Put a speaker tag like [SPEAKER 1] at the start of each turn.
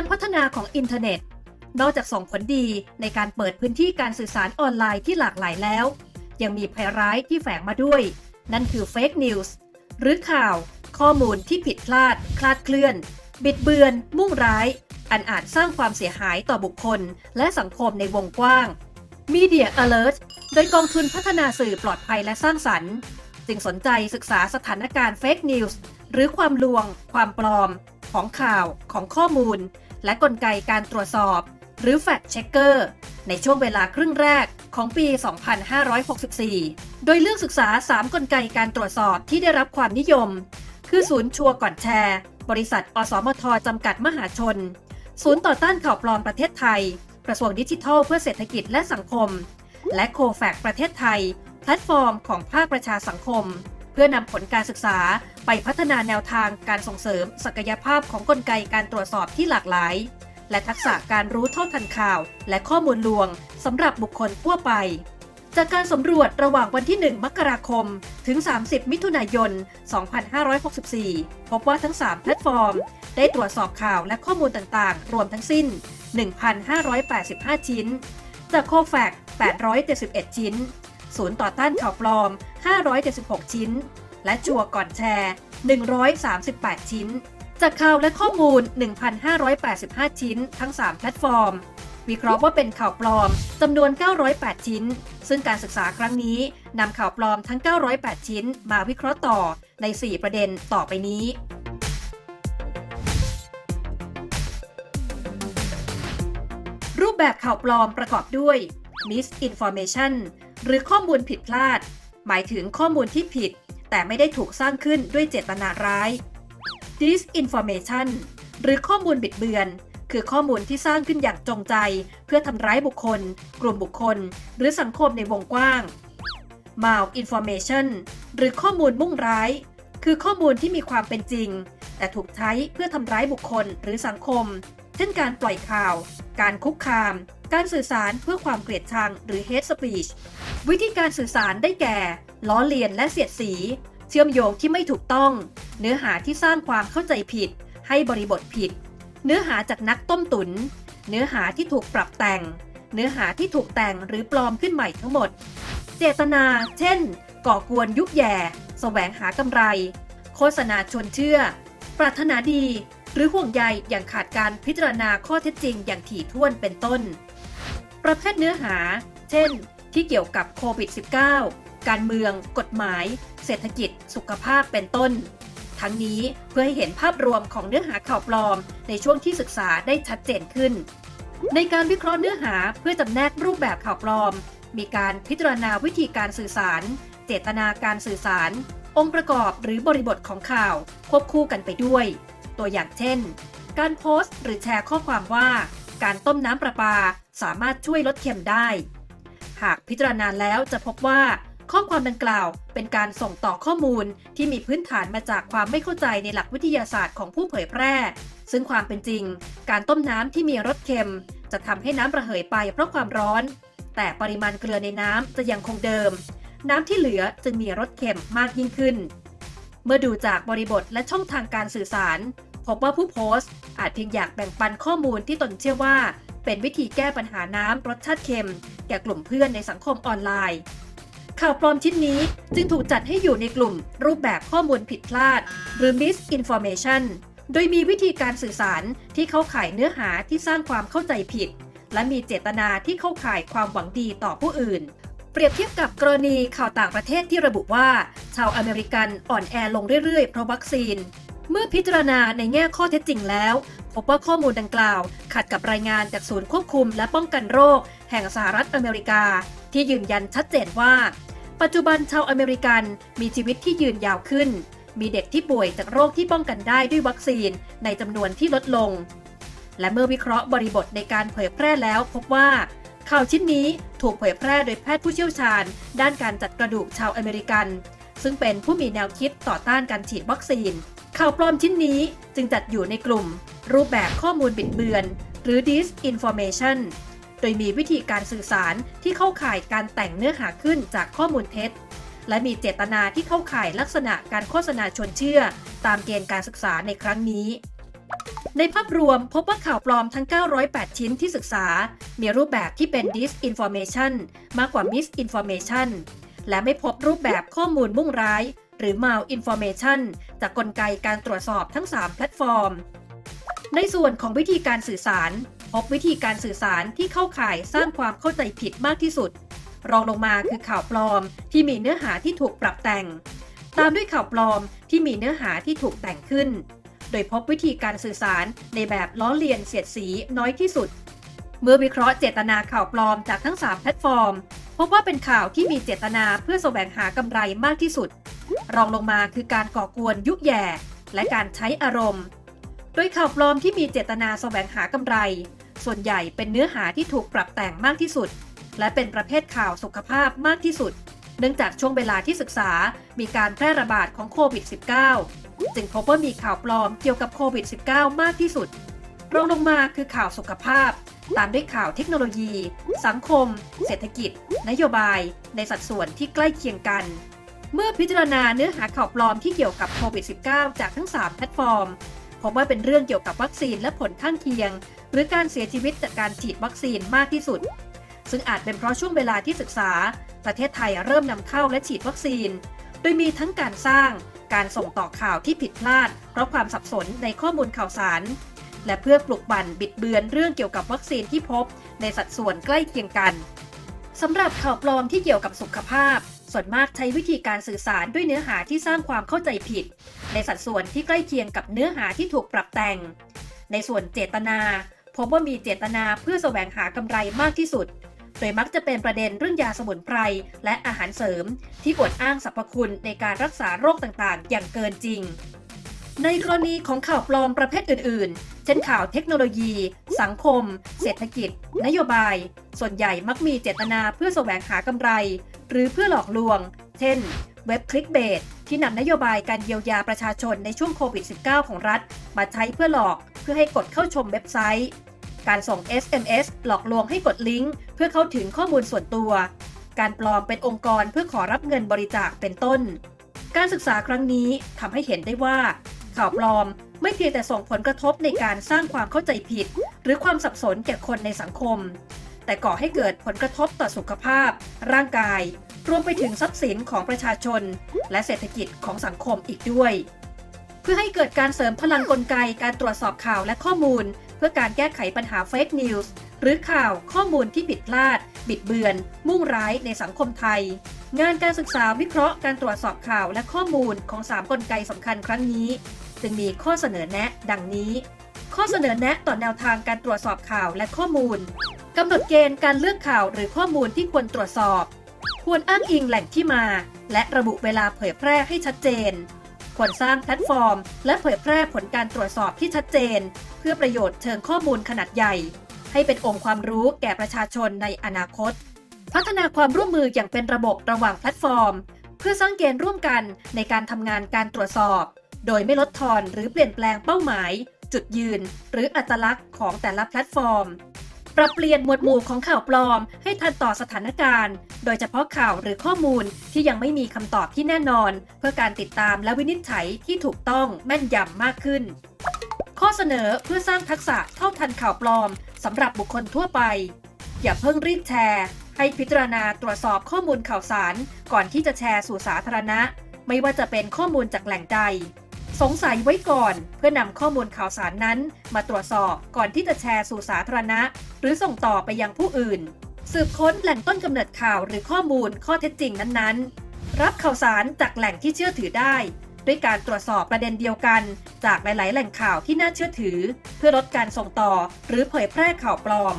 [SPEAKER 1] การพัฒนาของอินเทอร์เน็ต นอกจากส่งผลดีในการเปิดพื้นที่การสื่อสารออนไลน์ที่หลากหลายแล้ว ยังมีภัยร้ายที่แฝงมาด้วย นั่นคือเฟกนิวส์หรือข่าว ข้อมูลที่ผิดพลาด คลาดเคลื่อน บิดเบือน มุ่งร้าย อันอาจสร้างความเสียหายต่อบุคคล และสังคมในวงกว้าง Media Alert โดยกองทุนพัฒนาสื่อปลอดภัยและสร้างสรรค์ จึงสนใจศึกษาสถานการณ์เฟกนิวส์หรือความลวง ความปลอม ของข่าว ของข้อมูล และกลไกการตรวจสอบ หรือ Fact Checker ในช่วงเวลาครึ่งแรกของปี 2564 โดยเลือกศึกษา 3 กลไกการตรวจสอบที่ได้รับความนิยม คือศูนย์ชัวร์ก่อนแชร์ บริษัท อสมทจำกัดมหาชน ศูนย์ต่อต้านข่าวปลอมประเทศไทย กระทรวงดิจิทัลเพื่อเศรษฐกิจและสังคม และโคแฟกประเทศไทย แพลตฟอร์มของภาคประชาสังคม พื่อนำผลการศึกษาไปพัฒนาแนวทางการส่งเสริม ศักยภาพของกลไกการตรวจสอบที่หลากหลาย และทักษะการรู้เท่าทันข่าว และข้อมูลลวงสำหรับบุคคลทั่วไป จากการสำรวจระหว่างวันที่ 1 มกราคม ถึง 30 มิถุนายน 2564 พบว่าทั้ง 3 แพลตฟอร์ม ได้ตรวจสอบข่าวและข้อมูลต่างๆ รวมทั้งสิ้น 1,585 ชิ้น จากโคแฟก871 ชิ้น ศูนย์ต่อต้านข่าวปลอม 576 ชิ้น และจัวก่อนแชร์ 138 ชิ้น จากข่าวและข้อมูล 1,585 ชิ้น ทั้ง 3 แพลตฟอร์ม วิเคราะห์ว่าเป็นข่าวปลอมจำนวน 908 ชิ้น ซึ่งการศึกษาครั้งนี้นำข่าวปลอมทั้ง 908 ชิ้น มาวิเคราะห์ต่อใน 4 ประเด็นต่อไปนี้รูปแบบข่าวปลอมประกอบด้วย misinformation หรือข้อมูลผิดพลาด หมายถึงข้อมูลที่ผิด แต่ไม่ได้ถูกสร้างขึ้นด้วยเจตนาร้าย disinformation หรือข้อมูลบิดเบือน คือข้อมูลที่สร้างขึ้นอย่างจงใจ เพื่อทำร้ายบุคคล กลุ่มบุคคล หรือสังคมในวงกว้าง malinformation หรือข้อมูลมุ่งร้าย คือข้อมูลที่มีความเป็นจริง แต่ถูกใช้เพื่อทำร้ายบุคคลหรือสังคม เช่นการปล่อยข่าว การคุกคาม การสื่อสารเพื่อความเกลียดชังหรือ hate speech วิธีการสื่อสารได้แก่ ล้อเลียนและเสียดสี เชื่อมโยงที่ไม่ถูกต้อง เนื้อหาที่สร้างความเข้าใจผิด ให้บริบทผิด เนื้อหาจากนักต้มตุน เนื้อหาที่ถูกปรับแต่ง เนื้อหาที่ถูกแต่งหรือปลอมขึ้นใหม่ทั้งหมด เจตนา เช่น ก่อกวนยุแย่แสวงหากำไร โฆษณาชวนเชื่อ ปรารถนาดี หรือห่วงใยอย่างขาดการพิจารณาข้อเท็จจริงอย่างถี่ถ้วนเป็นต้น ประเภทเนื้อหา เช่น ที่เกี่ยวกับโควิด -19 การเมือง กฎหมาย เศรษฐกิจ สุขภาพเป็นต้น ทั้งนี้เพื่อให้เห็นภาพรวมของเนื้อหาข่าวปลอม ในช่วงที่ศึกษาได้ชัดเจนขึ้น ในการวิเคราะห์เนื้อหาเพื่อจำแนกรูปแบบข่าวปลอม มีการพิจารณาวิธีการสื่อสาร เจตนาการสื่อสาร องค์ประกอบหรือบริบทของข่าวควบคู่กันไปด้วย ตัวอย่างเช่น การโพสต์ หรือแชร์ข้อความว่า การต้มน้ำประปา สามารถช่วยลดเค็มได้ หากพิจารณาแล้วจะพบว่า ข้อความดังกล่าวเป็นการส่งต่อข้อมูลที่มีพื้นฐานมาจากความไม่เข้าใจในหลักวิทยาศาสตร์ของผู้เผยแพร่ ซึ่งความเป็นจริง การต้มน้ำที่มีรสเค็ม จะทำให้น้ำระเหยไปเพราะความร้อน แต่ปริมาณเกลือในน้ำจะยังคงเดิม น้ำที่เหลือจึงมีรสเค็มมากยิ่งขึ้น เมื่อดูจากบริบทและช่องทางการสื่อสาร พบว่าผู้โพสต์ อาจเพียงอยากแบ่งปันข้อมูลที่ตนเชื่อว่า เป็นวิธีแก้ปัญหาน้ำรสชาติเค็ม แก่กลุ่มเพื่อนในสังคมออนไลน์ ข่าวปลอมชิ้นนี้จึงถูกจัดให้อยู่ในกลุ่ม รูปแบบข้อมูลผิดพลาด หรือ misinformation โดยมีวิธีการสื่อสารที่เข้าข่ายเนื้อหาที่สร้างความเข้าใจผิด และมีเจตนาที่เข้าข่ายความหวังดีต่อผู้อื่น เปรียบเทียบกับกรณีข่าวต่างประเทศที่ระบุว่า ชาวอเมริกันอ่อนแอลงเรื่อยๆเพราะวัคซีน เมื่อพิจารณาในแง่ข้อเท็จจริงแล้ว พบว่าข้อมูลดังกล่าว ขัดกับรายงานจากศูนย์ควบคุมและป้องกันโรค แห่งสหรัฐอเมริกา ที่ยืนยันชัดเจนว่า ปัจจุบันชาวอเมริกันมีชีวิตที่ยืนยาวขึ้น มีเด็กที่ป่วยจากโรคที่ป้องกันได้ด้วยวัคซีนในจำนวนที่ลดลง และเมื่อวิเคราะห์บริบทในการเผยแพร่แล้วพบว่าข่าวชิ้นนี้ถูกเผยแพร่โดยแพทย์ผู้เชี่ยวชาญ ด้านการจัดกระดูกชาวอเมริกัน ซึ่งเป็นผู้มีแนวคิดต่อต้านการฉีดวัคซีน ข่าวปลอมชิ้นนี้จึงจัดอยู่ในกลุ่ม รูปแบบข้อมูลบิดเบือน หรือ disinformation โดยมีวิธีการสื่อสารที่เข้าข่ายการแต่งเนื้อหาขึ้นจากข้อมูลเท็จ และมีเจตนาที่เข้าข่ายลักษณะการโฆษณาชวนเชื่อ ตามเกณฑ์การศึกษาในครั้งนี้ ในภาพรวมพบว่าข่าวปลอมทั้ง 908 ชิ้นที่ศึกษา มีรูปแบบที่เป็น disinformation มากกว่า misinformation และไม่พบรูปแบบข้อมูลมุ่งร้าย หรือ malinformation จากกลไกการตรวจสอบทั้ง 3 แพลตฟอร์ม ในส่วนของวิธีการสื่อสาร พบวิธีการสื่อสารที่เข้าข่ายสร้างความเข้าใจผิดมากที่สุด รองลงมาคือข่าวปลอมที่มีเนื้อหาที่ถูกปรับแต่ง ตามด้วยข่าวปลอมที่มีเนื้อหาที่ถูกแต่งขึ้น โดยพบวิธีการสื่อสารในแบบล้อเลียนเสียดสีน้อยที่สุด เมื่อวิเคราะห์เจตนาข่าวปลอมจากทั้ง 3 แพลตฟอร์ม พบว่าเป็นข่าวที่มีเจตนาเพื่อแสวงหากำไรมากที่สุด รองลงมาคือการก่อกวนยุแย่ และการใช้อารมณ์ โดยข่าวปลอมที่มีเจตนาแสวงหากำไร ส่วนใหญ่เป็นเนื้อหาที่ถูกปรับแต่งมากที่สุด และเป็นประเภทข่าวสุขภาพมากที่สุด เนื่องจากช่วงเวลาที่ศึกษามีการแพร่ระบาดของโควิด -19 จึงพบว่ามีข่าวปลอมเกี่ยวกับโควิด -19 มากที่สุดรองลงมาคือข่าวสุขภาพ ตามด้วยข่าวเทคโนโลยี สังคม เศรษฐกิจ นโยบาย ในสัดส่วนที่ใกล้เคียงกัน เมื่อพิจารณาเนื้อหาข่าวปลอมที่เกี่ยวกับโควิด -19 จากทั้ง 3 แพลตฟอร์ม พบว่าเป็นเรื่องเกี่ยวกับวัคซีนและผลข้างเคียง หรือการเสียชีวิตจากการฉีดวัคซีนมากที่สุด ซึ่งอาจเป็นเพราะช่วงเวลาที่ศึกษา ประเทศไทยเริ่มนำเข้าและฉีดวัคซีน โดยมีทั้งการสร้าง การส่งต่อข่าวที่ผิดพลาด เพราะความสับสนในข้อมูลข่าวสาร และเพื่อปลุกบั่นบิดเบือนเรื่องเกี่ยวกับวัคซีนที่พบ ในสัดส่วนใกล้เคียงกันสำหรับข่าวปลอมที่เกี่ยวกับสุขภาพ ส่วนมากใช้วิธีการสื่อสารด้วยเนื้อหาที่สร้างความเข้าใจผิด ในสัดส่วนที่ใกล้เคียงกับเนื้อหาที่ถูกปรับแต่ง ในส่วนเจตนาพบว่ามีเจตนาเพื่อแสวงหากำไรมากที่สุด โดยมักจะเป็นประเด็นเรื่องยาสมุนไพรและอาหารเสริม ที่อวดอ้างสรรพคุณในการรักษาโรคต่างๆ อย่างเกินจริง ในกรณีของข่าวปลอมประเภทอื่น ๆ เช่นข่าวเทคโนโลยี สังคม เศรษฐกิจ นโยบาย ส่วนใหญ่มักมีเจตนาเพื่อแสวงหากำไร หรือเพื่อหลอกลวง เช่น เว็บคลิกเบสที่นำนโยบายการเยียวยาประชาชนในช่วงโควิด -19 ของรัฐ มาใช้เพื่อหลอกเพื่อให้กดเข้าชมเว็บไซต์ การส่ง SMS หลอกลวงให้กดลิงก์เพื่อเข้าถึงข้อมูลส่วนตัว การปลอมเป็นองค์กรเพื่อขอรับเงินบริจาคเป็นต้น การศึกษาครั้งนี้ทำให้เห็นได้ว่า ข่าวปลอม ไม่เพียงแต่ส่งผลกระทบในการสร้างความเข้าใจผิด หรือความสับสนแก่คนในสังคม แต่ก่อให้เกิดผลกระทบต่อสุขภาพ ร่างกาย รวมไปถึงทรัพย์สินของประชาชน และเศรษฐกิจของสังคมอีกด้วย เพื่อให้เกิดการเสริมพลังกลไกการตรวจสอบข่าวและข้อมูล เพื่อการแก้ไขปัญหาเฟกนิวส์หรือข่าวข้อมูลที่ผิดพลาด บิดเบือน มุ่งร้ายในสังคมไทย งานการศึกษาวิเคราะห์การตรวจสอบข่าวและข้อมูลของ 3 กลไกสำคัญครั้งนี้ จึงมีข้อเสนอแนะ ดังนี้ ข้อเสนอแนะต่อแนวทางการตรวจสอบข่าวและข้อมูลกำหนดเกณฑ์การเลือกข่าวหรือข้อมูลที่ควรตรวจสอบ ควรอ้างอิงแหล่งที่มา และระบุเวลาเผยแพร่ให้ชัดเจน ควรสร้างแพลตฟอร์ม และเผยแพร่ผลการตรวจสอบที่ชัดเจน เพื่อประโยชน์เชิงข้อมูลขนาดใหญ่ ให้เป็นองค์ความรู้แก่ประชาชนในอนาคต พัฒนาความร่วมมืออย่างเป็นระบบระหว่างแพลตฟอร์ม เพื่อสร้างเกณฑ์ร่วมกันในการทำงานการตรวจสอบ โดยไม่ลดทอนหรือเปลี่ยนแปลงเป้าหมาย จุดยืน หรืออัตลักษณ์ของแต่ละแพลตฟอร์ม ปรับเปลี่ยนหมวดหมู่ของข่าวปลอม ให้ทันต่อสถานการณ์ โดยเฉพาะข่าวหรือข้อมูลที่ยังไม่มีคำตอบที่แน่นอน เพื่อการติดตามและวินิจฉัยที่ถูกต้องแม่นยำมากขึ้น ข้อเสนอเพื่อสร้างทักษะเท่าทันข่าวปลอมสำหรับบุคคลทั่วไป อย่าเพิ่งรีบแชร์ให้พิจารณาตรวจสอบข้อมูลข่าวสาร ก่อนที่จะแชร์สู่สาธารณะ ไม่ว่าจะเป็นข้อมูลจากแหล่งใด สงสัยไว้ก่อน เพื่อนำข้อมูลข่าวสารนั้น มาตรวจสอบก่อนที่จะแชร์สู่สาธารณะ หรือส่งต่อไปยังผู้อื่น สืบค้นแหล่งต้นกำเนิดข่าวหรือข้อมูลข้อเท็จจริงนั้นๆ รับข่าวสารจากแหล่งที่เชื่อถือได้ ด้วยการตรวจสอบประเด็นเดียวกัน จากหลาย ๆ แหล่งข่าวที่น่าเชื่อถือ เพื่อลดการส่งต่อ หรือเผยแพร่ข่าวปลอม